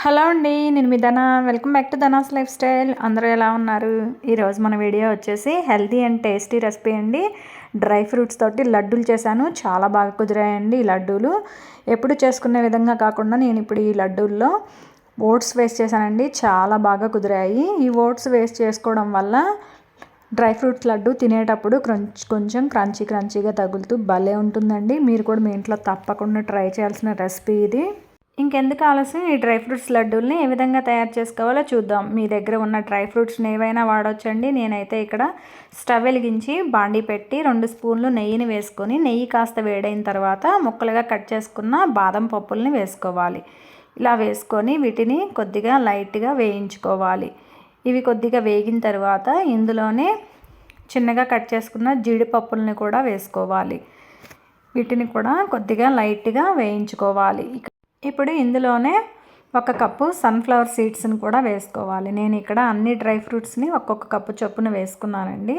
Hello అండి నేను మీ Dhana. Welcome back to Dhana's lifestyle. అందరూ ఎలా ఉన్నారు? ఈరోజు మన వీడియో వచ్చేసి హెల్తీ అండ్ టేస్టీ రెసిపీ అండి. డ్రై ఫ్రూట్స్ తోటి లడ్డూలు చేశాను. చాలా బాగా కుదిరాయండి ఈ లడ్డూలు. ఎప్పుడు చేసుకునే విధంగా కాకుండా నేను ఇప్పుడు ఈ లడ్డూల్లో ఓట్స్ వేస్ట్ చేశానండి. చాలా బాగా కుదిరాయి. ఈ ఓట్స్ వేస్ట్ చేసుకోవడం వల్ల డ్రై ఫ్రూట్స్ లడ్డు తినేటప్పుడు క్రంచ్ కొంచెం క్రంచీ క్రంచీగా తగులుతూ భలే ఉంటుందండి. మీరు కూడా మీ ఇంట్లో తప్పకుండా ట్రై చేయాల్సిన రెసిపీ ఇది. ఇంకెందుకు ఆలస్యం? ఈ డ్రై ఫ్రూట్స్ లడ్డూల్ని ఏ విధంగా తయారు చేసుకోవాలో చూద్దాం. మీ దగ్గర ఉన్న డ్రై ఫ్రూట్స్ని ఏవైనా వాడవచ్చండి నేనైతే ఇక్కడ స్టవ్ వెలిగించి బాండీ పెట్టి రెండు స్పూన్లు నెయ్యిని వేసుకొని నెయ్యి కాస్త వేడైన తర్వాత ముక్కలుగా కట్ చేసుకున్న బాదం పప్పుల్ని వేసుకోవాలి. ఇలా వేసుకొని వీటిని కొద్దిగా లైట్గా వేయించుకోవాలి. ఇవి కొద్దిగా వేగిన తర్వాత ఇందులోనే చిన్నగా కట్ చేసుకున్న జీడిపప్పుల్ని కూడా వేసుకోవాలి. వీటిని కూడా కొద్దిగా లైట్గా వేయించుకోవాలి. ఇప్పుడు ఇందులోనే ఒక కప్పు సన్ఫ్లవర్ సీడ్స్ని కూడా వేసుకోవాలి. నేను ఇక్కడ అన్ని డ్రై ఫ్రూట్స్ని ఒక్కొక్క కప్పు చొప్పున వేసుకున్నానండి.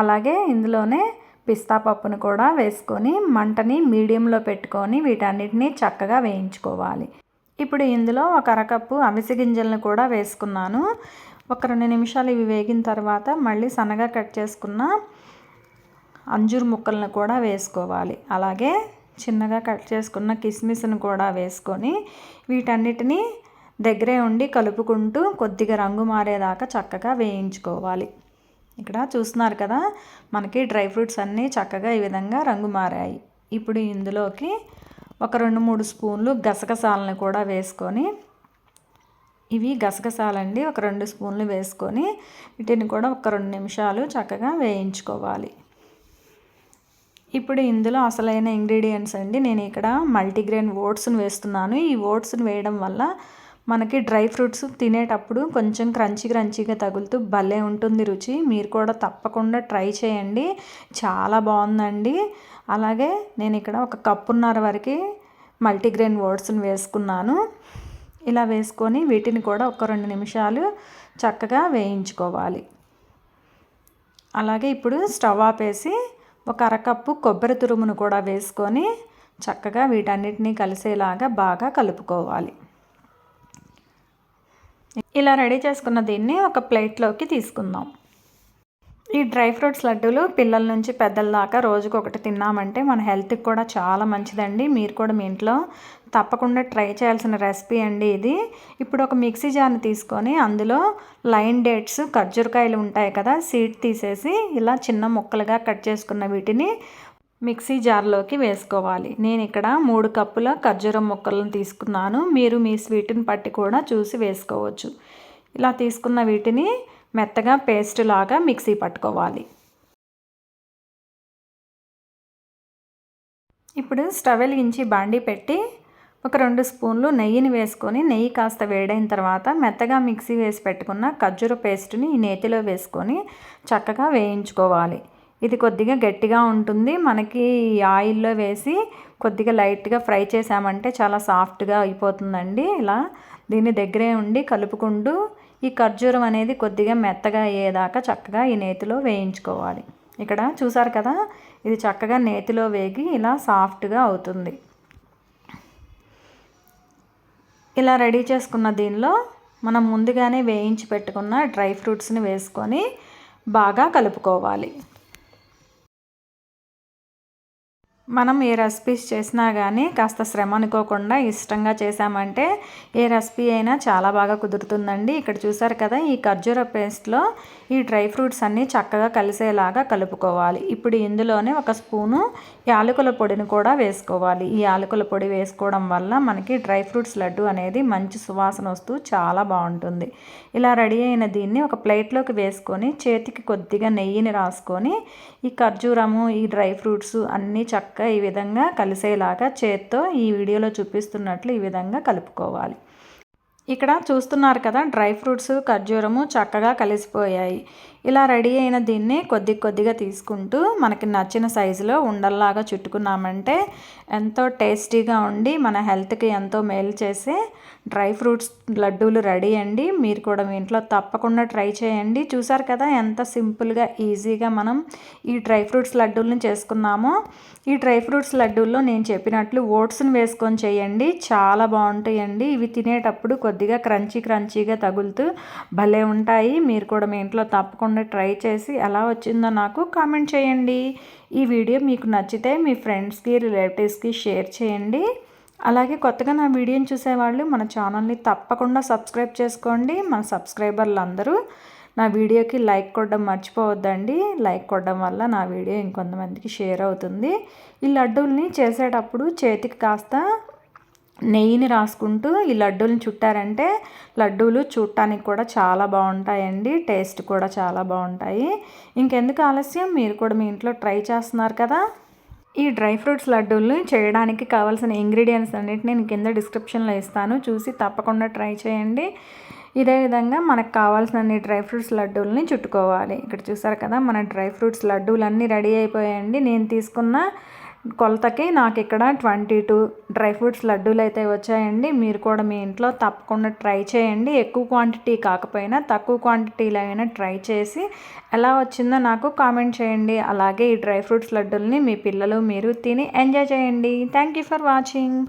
అలాగే ఇందులోనే పిస్తా పప్పును కూడా వేసుకొని మంటని మీడియంలో పెట్టుకొని వీటన్నిటిని చక్కగా వేయించుకోవాలి. ఇప్పుడు ఇందులో ఒక అరకప్పు అవిసె గింజలను కూడా వేసుకున్నాను. ఒక రెండు నిమిషాలు ఇవి వేగిన తర్వాత మళ్ళీ సన్నగా కట్ చేసుకున్న అంజూరు ముక్కలను కూడా వేసుకోవాలి. అలాగే చిన్నగా కట్ చేసుకున్న కిస్మిస్ను కూడా వేసుకొని వీటన్నిటిని దగ్గరే ఉండి కలుపుకుంటూ కొద్దిగా రంగు మారేదాకా చక్కగా వేయించుకోవాలి. ఇక్కడ చూస్తున్నారు కదా మనకి డ్రై ఫ్రూట్స్ అన్నీ చక్కగా ఈ విధంగా రంగు మారాయి. ఇప్పుడు ఇందులోకి ఒక రెండు మూడు స్పూన్లు గసగసాలను కూడా వేసుకొని ఇవి గసగసాలండి ఒక రెండు స్పూన్లు వేసుకొని వీటిని కూడా ఒక రెండు నిమిషాలు చక్కగా వేయించుకోవాలి. ఇప్పుడు ఇందులో అసలైన ఇంగ్రీడియంట్స్ అండి. నేను ఇక్కడ మల్టీగ్రెయిన్ ఓట్స్ని వేస్తున్నాను. ఈ ఓట్స్ని వేయడం వల్ల మనకి డ్రై ఫ్రూట్స్ తినేటప్పుడు కొంచెం క్రంచీ క్రంచీగా తగులుతూ భలే ఉంటుంది రుచి. మీరు కూడా తప్పకుండా ట్రై చేయండి. చాలా బాగుందండి. అలాగే నేను ఇక్కడ ఒక కప్పున్నర వరకు మల్టీగ్రెయిన్ ఓట్స్ని వేసుకున్నాను. ఇలా వేసుకొని వీటిని కూడా ఒక రెండు నిమిషాలు చక్కగా వేయించుకోవాలి. అలాగే ఇప్పుడు స్టవ్ ఆపేసి ఒక అరకప్పు కొబ్బరి తురుమును కూడా వేసుకొని చక్కగా వీటన్నిటినీ కలిసేలాగా బాగా కలుపుకోవాలి. ఇలా రెడీ చేసుకున్న దీన్ని ఒక ప్లేట్లోకి తీసుకుందాం. ఈ డ్రై ఫ్రూట్స్ లడ్డూలు పిల్లల నుంచి పెద్దల దాకా రోజుకు ఒకటి తిన్నామంటే మన హెల్త్కి కూడా చాలా మంచిదండి. మీరు కూడా మీ ఇంట్లో తప్పకుండా ట్రై చేయాల్సిన రెసిపీ అండి ఇది. ఇప్పుడు ఒక మిక్సీ జార్ని తీసుకొని అందులో లైన్ డేట్స్ ఖర్జూరకాయలు ఉంటాయి కదా సీడ్ తీసేసి ఇలా చిన్న ముక్కలుగా కట్ చేసుకున్న వీటిని మిక్సీ జార్లోకి వేసుకోవాలి. నేను ఇక్కడ మూడు కప్పుల ఖర్జూరం ముక్కలను తీసుకున్నాను. మీరు మీ స్వీట్ని పట్టి కూడా చూసి వేసుకోవచ్చు. ఇలా తీసుకున్న వీటిని మెత్తగా పేస్ట్ లాగా మిక్సీ పట్టుకోవాలి. ఇప్పుడు స్టవ్ వెలిగించి బాండీ పెట్టి ఒక రెండు స్పూన్లు నెయ్యిని వేసుకొని నెయ్యి కాస్త వేడైన తర్వాత మెత్తగా మిక్సీ వేసి పెట్టుకున్న ఖర్జూర పేస్ట్ని ఈ నేతిలో వేసుకొని చక్కగా వేయించుకోవాలి. ఇది కొద్దిగా గట్టిగా ఉంటుంది. మనకి ఆయిల్లో వేసి కొద్దిగా లైట్గా ఫ్రై చేసామంటే చాలా సాఫ్ట్గా అయిపోతుందండి. ఇలా దీన్ని దగ్గరే ఉండి కలుపుకుంటూ ఈ ఖర్జూరం అనేది కొద్దిగా మెత్తగా అయ్యేదాకా చక్కగా ఈ నేతిలో వేయించుకోవాలి. ఇక్కడ చూసారు కదా ఇది చక్కగా నేతిలో వేగి ఇలా సాఫ్ట్గా అవుతుంది. ఇలా రెడీ చేసుకున్న దీనిలో మనం ముందుగానే వేయించి పెట్టుకున్న డ్రై ఫ్రూట్స్ని వేసుకొని బాగా కలుపుకోవాలి. మనం ఏ రెసిపీస్ చేసినా కానీ కాస్త శ్రమ అనుకోకుండా ఇష్టంగా చేసామంటే ఏ రెసిపీ అయినా చాలా బాగా కుదురుతుందండి. ఇక్కడ చూసారు కదా ఈ ఖర్జూర పేస్ట్లో ఈ డ్రై ఫ్రూట్స్ అన్నీ చక్కగా కలిసేలాగా కలుపుకోవాలి. ఇప్పుడు ఇందులోనే ఒక స్పూను యాలకుల పొడిని కూడా వేసుకోవాలి. ఈ యాలకుల పొడి వేసుకోవడం వల్ల మనకి డ్రై ఫ్రూట్స్ లడ్డు అనేది మంచి సువాసన వస్తూ చాలా బాగుంటుంది. ఇలా రెడీ అయిన దీన్ని ఒక ప్లేట్లోకి వేసుకొని చేతికి కొద్దిగా నెయ్యిని రాసుకొని ఈ ఖర్జూరము ఈ డ్రై ఫ్రూట్స్ అన్నీ చక్క చక్కగా ఈ విధంగా కలిసేలాగా చేత్తో ఈ వీడియోలో చూపిస్తున్నట్లు ఈ విధంగా కలుపుకోవాలి. ఇక్కడ చూస్తున్నారు కదా డ్రై ఫ్రూట్స్ ఖర్జూరము చక్కగా కలిసిపోయాయి. ఇలా రెడీ అయిన దీన్ని కొద్ది కొద్దిగా తీసుకుంటూ మనకి నచ్చిన సైజులో ఉండల్లాగా చుట్టుకున్నామంటే ఎంతో టేస్టీగా ఉండి మన హెల్త్కి ఎంతో మేలు చేసే డ్రై ఫ్రూట్స్ లడ్డూలు రెడీ అండి. మీరు కూడా మీ ఇంట్లో తప్పకుండా ట్రై చేయండి. చూసారు కదా ఎంత సింపుల్గా ఈజీగా మనం ఈ డ్రై ఫ్రూట్స్ లడ్డూలను చేసుకున్నామో. ఈ డ్రై ఫ్రూట్స్ లడ్డూల్లో నేను చెప్పినట్లు ఓట్స్ని వేసుకొని చేయండి. చాలా బాగుంటాయండి. ఇవి తినేటప్పుడు కొద్దిగా క్రంచీ క్రంచీగా తగులుతూ భలే ఉంటాయి. మీరు కూడా మీ ఇంట్లో తప్పకుండా ట్రై చేసి ఎలా వచ్చిందో నాకు కామెంట్ చేయండి. ఈ వీడియో మీకు నచ్చితే మీ ఫ్రెండ్స్కి రిలేటివ్స్కి షేర్ చేయండి. అలాగే కొత్తగా నా వీడియోని చూసేవాళ్ళు మన ఛానల్ని తప్పకుండా సబ్స్క్రైబ్ చేసుకోండి. మన సబ్స్క్రైబర్లు అందరూ నా వీడియోకి లైక్ కొట్టడం మర్చిపోవద్దండి. లైక్ కొట్టడం వల్ల నా వీడియో ఇంకొంతమందికి షేర్ అవుతుంది. ఈ లడ్డూల్ని చేసేటప్పుడు చేతికి కాస్త నెయ్యిని రాసుకుంటూ ఈ లడ్డూలను చుట్టారంటే లడ్డూలు చూడటానికి కూడా చాలా బాగుంటాయండి. టేస్ట్ కూడా చాలా బాగుంటాయి. ఇంకెందుకు ఆలస్యం? మీరు కూడా మీ ఇంట్లో ట్రై చేస్తున్నారు కదా. ఈ డ్రై ఫ్రూట్స్ లడ్డూల్ని చేయడానికి కావాల్సిన ఇంగ్రీడియంట్స్ అన్నిటిని నేను కింద డిస్క్రిప్షన్లో ఇస్తాను. చూసి తప్పకుండా ట్రై చేయండి. ఇదే విధంగా మనకు కావాల్సిన డ్రై ఫ్రూట్స్ లడ్డూలని చుట్టుకోవాలి. ఇక్కడ చూసారు కదా మన డ్రై ఫ్రూట్స్ లడ్డూలు అన్నీ రెడీ అయిపోయాయండి. నేను తీసుకున్న కొలతకి నాకు ఇక్కడ ట్వంటీ టూ డ్రై ఫ్రూట్స్ లడ్డూలు అయితే వచ్చాయండి. మీరు కూడా మీ ఇంట్లో తప్పకుండా ట్రై చేయండి. ఎక్కువ క్వాంటిటీ కాకపోయినా తక్కువ క్వాంటిటీలో అయినా ట్రై చేసి ఎలా వచ్చిందో నాకు కామెంట్ చేయండి. అలాగే ఈ డ్రై ఫ్రూట్స్ లడ్డూల్ని మీ పిల్లలు మీరు తిని ఎంజాయ్ చేయండి. Thank you for watching.